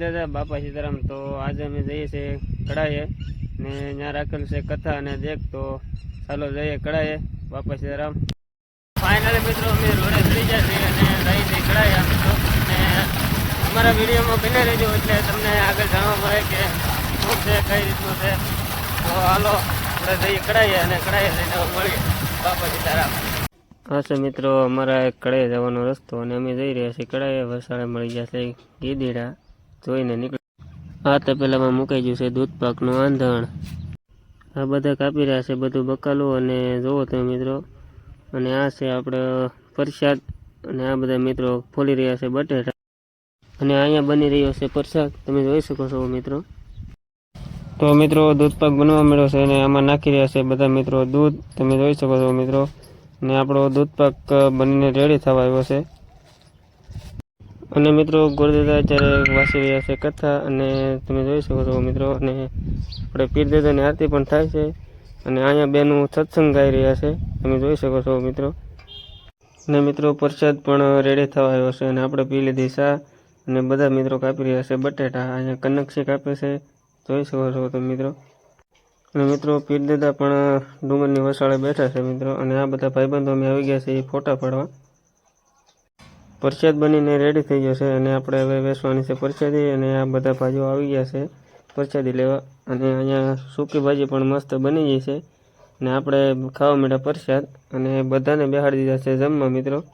દાદા બાપા સીતારામ, તો આજે અમે જઈએ છીએ કડાએ ને ત્યાં રાખેલ છે કથા અને દેખ, તો ચાલો જઈએ કડાએ બાપા સીતારામ. ફાઇનલી મિત્રો, અમે રોડે ચડી ગયા છીએ અને રહી છીએ કડાએ અમારા વિડીયોમાં બને રહેજો, એટલે તમને આગળ જાણવા મળે કે શું છે, કઈ રીતનું છે. તો હાલો, આપણે જઈએ કડાઈએ અને કડાઈએ જઈને મળીએ. બાપા સીતારામ. હા છે મિત્રો, અમારા કડાએ જવાનો રસ્તો, અને અમે જઈ રહ્યા છીએ કડાએ વરસાડે મળી જશે ગીદીડા. જોઈને નીકળી આ તો પહેલાંમાં મુકાઈ ગયું છે દૂધ પાકનું આંધણ. આ બધા કાપી રહ્યા છે બધું બકાલું અને જોવો તમે મિત્રો. અને આ છે આપણે પ્રસાદ અને આ બધા મિત્રો ફોલી રહ્યા છે બટેટા. અને અહીંયા બની રહ્યો છે પ્રસાદ. તમે જોઈ શકો છો મિત્રો. તો મિત્રો દૂધ પાક બનવા મળ્યો છે અને આમાં નાખી રહ્યા છે બધા મિત્રો દૂધ. તમે જોઈ શકો છો મિત્રો. ને આપણો દૂધ પાક બનીને રેડી થવા આવ્યો છે. અને મિત્રો ગુરુદાદા અત્યારે વાસી રહ્યા છે કથા અને તમે જોઈ શકો છો મિત્રો, અને આપણે પીર દાદાની આરતી પણ થાય છે અને અહીંયા બેનું સત્સંગ ગાઈ રહ્યા છે. તમે જોઈ શકો છો મિત્રો. ને મિત્રો પ્રસાદ પણ રેડી થવા આવ્યો છે અને આપણે પી લીધી ચા અને બધા મિત્રો કાપી રહ્યા છે બટેટા, અહીંયા કનકસી કાપે છે. જોઈ શકો છો તમે મિત્રો. અને મિત્રો પીર દાદા પણ ડુંગરની વસાળે બેઠા છે મિત્રો અને આ બધા ભાઈબંધો અમે આવી ગયા છે એ ફોટા પાડવા. પ્રસાદ બનીને રેડી થઈ ગયો છે અને આપણે હવે વેચવાની છે પરસાદી અને આ બધા ભાજીઓ આવી ગયા છે. પરસાદી લેવા અને અહીંયા સૂકી ભાજી પણ મસ્ત બની ગઈ છે. અને આપણે ખાવા માંડ્યા પરસાદ અને બધાને બેહાડી દીધા છે જમવા મિત્રો.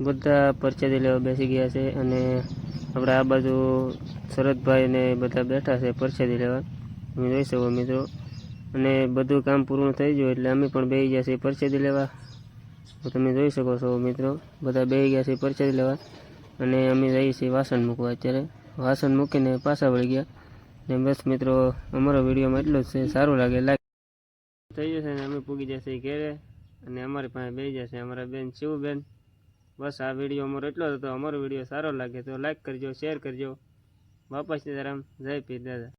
બધા પરસાદી લેવા બેસી ગયા છે અને આપણે આ બાજુ શરદભાઈ ને બધા બેઠા છે પરસાદી લેવા. તમે જોઈ શકો મિત્રો. અને બધું કામ પૂરું થઈ ગયું એટલે અમે પણ બેસી ગયા છીએ પરસાદી લેવા. તો તમે જોઈ શકો છો મિત્રો, બધા બે ગયા છે પ્રસાદી લેવા. અને અમે જઈએ છીએ વાસણ મૂકવા અત્યારે. વાસણ મૂકીને પાછા વળી ગયા. ને બસ મિત્રો, અમારો વિડીયોમાં એટલું જ છે. સારું લાગે લાગે થઈ જશે ને અમે પૂગી જશે ઘેરે. અને અમારી પાસે બે જશે અમારા બેન શિવબેન બસ આ વીડિયો અમારો એટલો હતો. અમારો વીડિયો સારો લાગે તો લાઈક કરજો શેર કરજો. બાપા સીતારામ. જય પી દાદા.